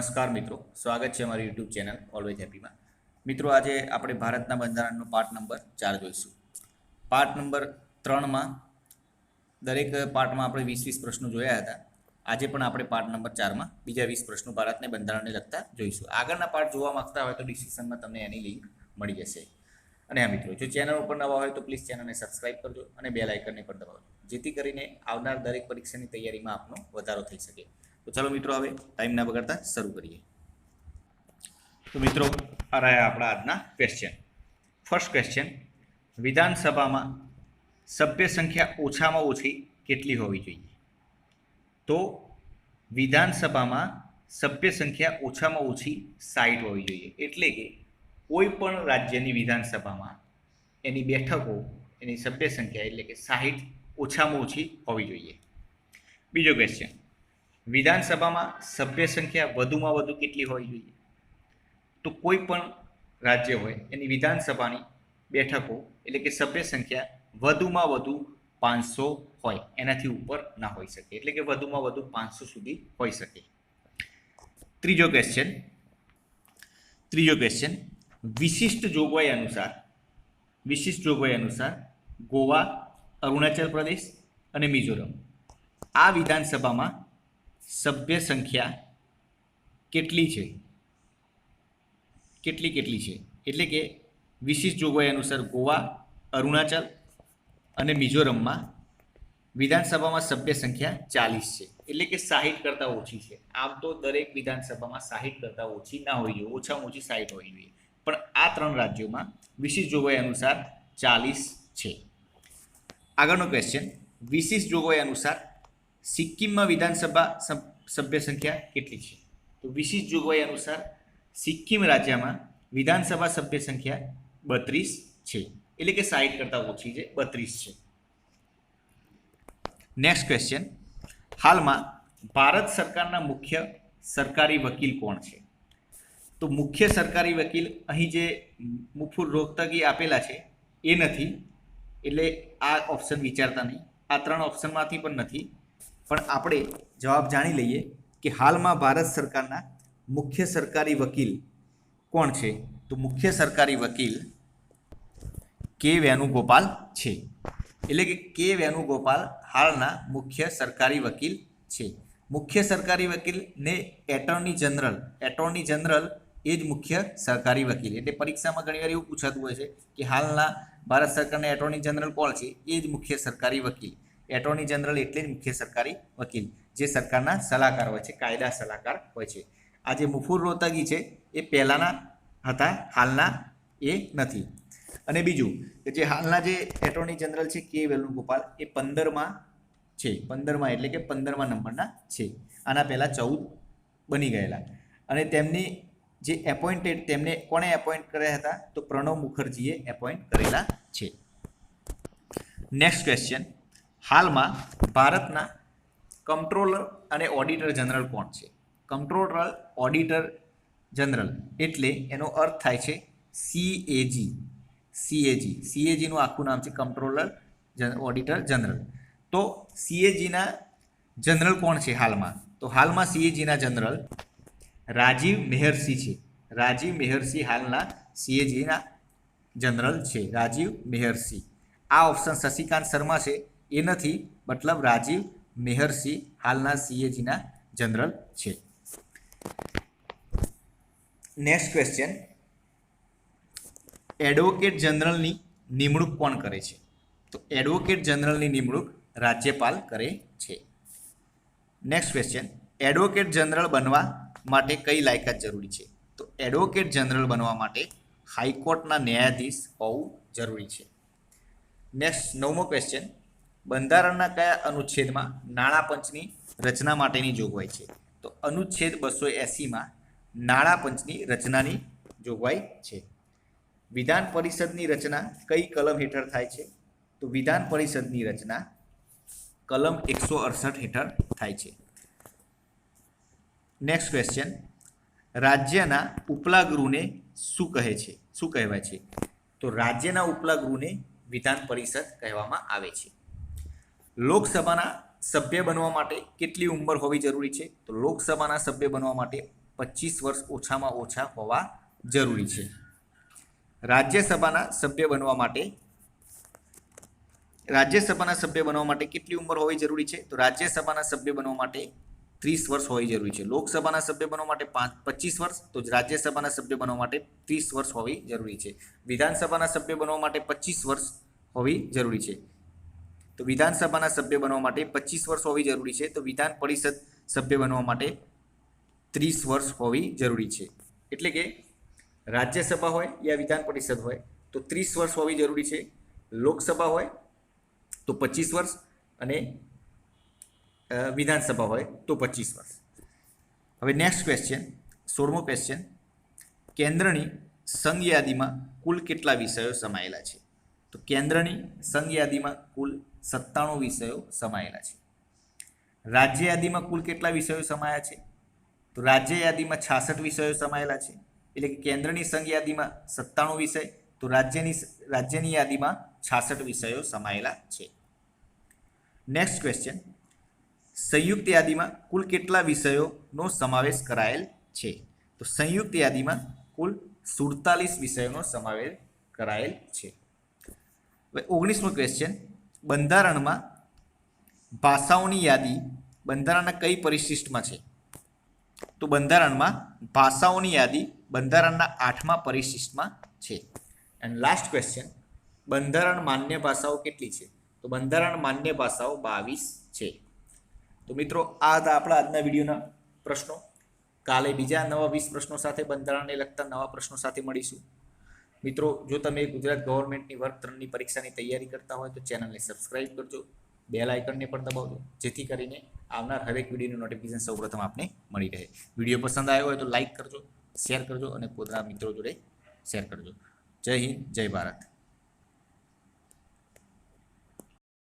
નમસ્કાર મિત્રો. સ્વાગત છે અમારી યુટ્યુબ ચેનલ ઓલવેજ હેપીમાં મિત્રો, આજે આપણે ભારતના બંધારણનો પાઠ નંબર ચાર જોઈશું. પાઠ નંબર ત્રણમાં દરેક પાઠમાં આપણે વીસ વીસ પ્રશ્નો જોયા હતા. આજે પણ આપણે પાઠ નંબર ચારમાં બીજા વીસ પ્રશ્નો ભારતને બંધારણને લગતા જોઈશું. આગળના પાઠ જોવા માંગતા હોય તો ડિસ્ક્રિપ્શનમાં તમને એની લિંક મળી જશે. અને હા, મિત્રો, જો ચેનલ ઉપર નવા હોય તો પ્લીઝ ચેનલને સબસ્ક્રાઇબ કરજો અને બે લાઇકનને પણ દબાવજો. જેથી કરીને આવનાર દરેક પરીક્ષાની તૈયારીમાં આપનો વધારો થઈ શકે. તો ચાલો મિત્રો હવે ટાઈમ ના બગાડતા શરૂ કરીએ. તો મિત્રો, આ રહ્યા આપણા આજના ક્વેશ્ચન ફર્સ્ટ ક્વેશ્ચન વિધાનસભામાં સભ્ય સંખ્યા ઓછામાં ઓછી કેટલી હોવી જોઈએ? તો વિધાનસભામાં સભ્ય સંખ્યા ઓછામાં ઓછી સાઠ હોવી જોઈએ. એટલે કે કોઈ પણ રાજ્યની વિધાનસભામાં એની બેઠકો, એની સભ્ય સંખ્યા એટલે કે સાહીઠ ઓછામાં ઓછી હોવી જોઈએ. બીજો ક્વેશ્ચન વિધાનસભામાં સભ્ય સંખ્યા વધુમાં વધુ કેટલી હોવી જોઈએ? તો કોઈ પણ રાજ્ય હોય, એની વિધાનસભાની બેઠકો, એટલે કે સભ્ય સંખ્યા વધુમાં વધુ પાંચસો હોય, એનાથી ઉપર ના હોઈ શકે. એટલે કે વધુમાં વધુ પાંચસો સુધી હોઈ શકે. ત્રીજો ક્વેશ્ચન ત્રીજો ક્વેશ્ચન વિશિષ્ટ જોગવાઈ અનુસાર, વિશિષ્ટ જોગવાઈ અનુસાર ગોવા, અરુણાચલ પ્રદેશ અને મિઝોરમ. આ વિધાનસભામાં સભ્ય સંખ્યા કેટલી છે? કેટલી કેટલી છે? એટલે કે વિશિષ્ટ જોગવાઈ અનુસાર ગોવા, અરુણાચલ અને મિઝોરમમાં વિધાનસભામાં સભ્ય સંખ્યા ચાલીસ છે. એટલે કે સાહીઠ કરતાં ઓછી છે. આમ તો દરેક વિધાનસભામાં સાહીઠ કરતાં ઓછી ના હોવી જોઈએ ઓછામાં ઓછી સાહીઠ હોવી જોઈએ. પણ આ ત્રણ રાજ્યોમાં વિશિષ્ટ જોગવાઈ અનુસાર ચાલીસ છે. આગળનો ક્વેશ્ચન વિશિષ્ટ જોગવાઈ અનુસાર સિક્કિમમાં વિધાનસભા સભ- સભ્ય સંખ્યા કેટલી છે? તો વિશિષ્ટ જોગવાઈ અનુસાર સિક્કિમ રાજ્યમાં વિધાનસભા સભ્ય સંખ્યા બત્રીસ છે. એટલે કે સાઠ કરતાં ઓછી છે, બત્રીસ છે. નેક્સ્ટ ક્વેશ્ચન હાલમાં ભારત સરકારના મુખ્ય સરકારી વકીલ કોણ છે? તો મુખ્ય સરકારી વકીલ અહીં જે મુફુર રોહતગી આપેલા છે, એ નથી. એટલે આ ઓપ્શન વિચારતા નહીં. આ ત્રણ ઓપ્શનમાંથી પણ નથી. પણ આપણે જવાબ જાણી લઈએ કે હાલમાં ભારત સરકારના મુખ્ય સરકારી વકીલ કોણ છે? તો મુખ્ય સરકારી વકીલ કે વેણુગોપાલ છે. એટલે કે કે વેણુગોપાલ હાલના મુખ્ય સરકારી વકીલ છે. મુખ્ય સરકારી વકીલને એટર્ની જનરલ એટર્ની જનરલ એ જ મુખ્ય સરકારી વકીલ. એટલે પરીક્ષામાં ઘણીવાર એવું પૂછાતું હોય છે કે હાલના ભારત સરકારના એટર્ની જનરલ કોણ છે? એ જ મુખ્ય સરકારી વકીલ. એટર્ની જનરલ એટલે જ મુખ્ય સરકારી વકીલ, જે સરકારના સલાહકાર હોય છે, કાયદા સલાહકાર હોય છે. આ જે મુફુર રોહતગી છે, એ પહેલાંના હતા, હાલના એ નથી. અને બીજું કે જે હાલના જે એટોર્ની જનરલ છે, કે વેણુગોપાલ એ પંદરમાં છે. પંદરમાં એટલે કે પંદરમા નંબરના છે. આના પહેલાં ચૌદ બની ગયેલા. અને તેમની જે એપોઇન્ટેડ તેમને કોણે એપોઇન્ટ કર્યા હતા? તો પ્રણવ મુખર્જીએ એપોઇન્ટ કરેલા છે. નેક્સ્ટ ક્વેશ્ચન હાલમાં ભારતના કંટ્રોલર અને ઓડિટર જનરલ કોણ છે? કંટ્રોલર ઓડિટર જનરલ એટલે એનો અર્થ થાય છે સીએજી સીએજી સીએજીનું આખું નામ છે કંટ્રોલર ઓડિટર જનરલ તો સીએજીના જનરલ કોણ છે હાલમાં? તો હાલમાં સીએજીના જનરલ રાજીવ મેહરસી છે. રાજીવ મેહરસી હાલના સીએજીના જનરલ છે. રાજીવ મેહરસી. આ ઓપ્શન શશિકાંત શર્મા છે. એ નથી, મતલબ રાજીવ મેહરસિંહ હાલના સીએજીના જનરલ છે. નેક્સ્ટ ક્વેશ્ચન એડવોકેટ જનરલની નિમણૂક કોણ કરે છે? તો એડવોકેટ જનરલની નિમણૂક રાજ્યપાલ કરે છે. નેક્સ્ટ ક્વેશ્ચન એડવોકેટ જનરલ બનવા માટે કઈ લાયકાત જરૂરી છે? તો એડવોકેટ જનરલ બનવા માટે હાઈકોર્ટના ન્યાયાધીશ હોવું જરૂરી છે. નેક્સ્ટ નવમો ક્વેશ્ચન બંધારણના કયા અનુચ્છેદમાં નાણાં પંચની રચના માટેની જોગવાઈ છે? તો અનુચ્છેદ બસો એંસીમાં નાણાં પંચની રચનાની જોગવાઈ છે. વિધાન પરિષદની રચના કઈ કલમ હેઠળ થાય છે? તો વિધાન પરિષદની રચના કલમ એકસો અડસઠ હેઠળ થાય છે. નેક્સ્ટ ક્વેશ્ચન રાજ્યના ઉપલા ગૃહને શું કહે છે? શું કહેવાય છે? તો રાજ્યના ઉપલા ગૃહને વિધાન પરિષદ કહેવામાં આવે છે. લોકસભાના સભ્ય બનવા માટે કેટલી ઉંમર હોવી જરૂરી છે? તો લોકસભાના સભ્ય બનવા માટે પચીસ વર્ષ ઓછામાં ઓછા હોવા જરૂરી છે. રાજ્યસભાના સભ્ય બનવા માટે રાજ્યસભાના સભ્ય બનવા માટે કેટલી ઉંમર હોવી જરૂરી છે? તો રાજ્યસભાના સભ્ય બનવા માટે ત્રીસ વર્ષ હોવી જરૂરી છે. લોકસભાના સભ્ય બનવા માટે પાંચ, પચીસ વર્ષ, તો રાજ્યસભાના સભ્ય બનવા માટે ત્રીસ વર્ષ હોવી જરૂરી છે. વિધાનસભાના સભ્ય બનવા માટે પચીસ વર્ષ હોવી જરૂરી છે. તો વિધાનસભાના સભ્ય બનવા માટે પચીસ વર્ષ હોવી જરૂરી છે. તો વિધાન પરિષદ સભ્ય બનવા માટે ત્રીસ વર્ષ હોવી જરૂરી છે. એટલે કે રાજ્યસભા હોય યા વિધાન પરિષદ હોય, તો ત્રીસ વર્ષ હોવી જરૂરી છે. લોકસભા હોય, તો પચીસ વર્ષ અને વિધાનસભા હોય, તો પચીસ વર્ષ. હવે નેક્સ્ટ ક્વેશ્ચન સોળમો ક્વેશ્ચન કેન્દ્રની સંઘ યાદીમાં કુલ કેટલા વિષયો સમાયેલા છે? તો કેન્દ્રની સંઘ યાદીમાં કુલ સત્તાણું વિષયો સમાયેલા છે. રાજ્ય યાદીમાં કુલ કેટલા વિષયો સમાયા છે? તો રાજ્ય યાદીમાં છાસઠ વિષયો સમાયેલા છે. એટલે કે કેન્દ્રની સંઘ યાદીમાં સત્તાણું વિષય, તો રાજ્યની રાજ્યની યાદીમાં છાસઠ વિષયો સમાયેલા છે. નેક્સ્ટ ક્વેશ્ચન સંયુક્ત યાદીમાં કુલ કેટલા વિષયોનો સમાવેશ કરાયેલ છે? તો સંયુક્ત યાદીમાં કુલ સુડતાલીસ વિષયોનો સમાવેશ કરાયેલ છે. હવે ઓગણીસમો ક્વેશ્ચન બંધારણમાં ભાષાઓની યાદી બંધારણના કઈ પરિશિષ્ટમાં છે? તો બંધારણમાં ભાષાઓની યાદી બંધારણના આઠમા પરિશિષ્ટમાં છે. એન્ડ લાસ્ટ ક્વેશ્ચન બંધારણ માન્ય ભાષાઓ કેટલી છે? તો બંધારણ માન્ય ભાષાઓ બાવીસ છે. તો મિત્રો, આ હતા આપણા આજના વિડીયોના પ્રશ્નો. કાલે બીજા નવા વીસ પ્રશ્નો સાથે બંધારણને લગતા નવા પ્રશ્નો સાથે મળીશું. મિત્રો, જો તમે ગુજરાત ગવર્મેન્ટની વર્ગ ત્રણની પરીક્ષાની તૈયારી કરતા હોય તો ચેનલને સબસ્ક્રાઇબ કરજો. બેલ આઇકનને પણ દબાવજો, જેથી કરીને આવનાર હરેક વિડીયોનું નોટિફિકેશન સૌપ્રથમ આપને મળી રહે. વીડિયો પસંદ આવ્યો હોય તો લાઇક કરજો શેર કરજો અને પોતાના મિત્રો જોડે શેર કરજો. જય હિન્દ, જય ભારત.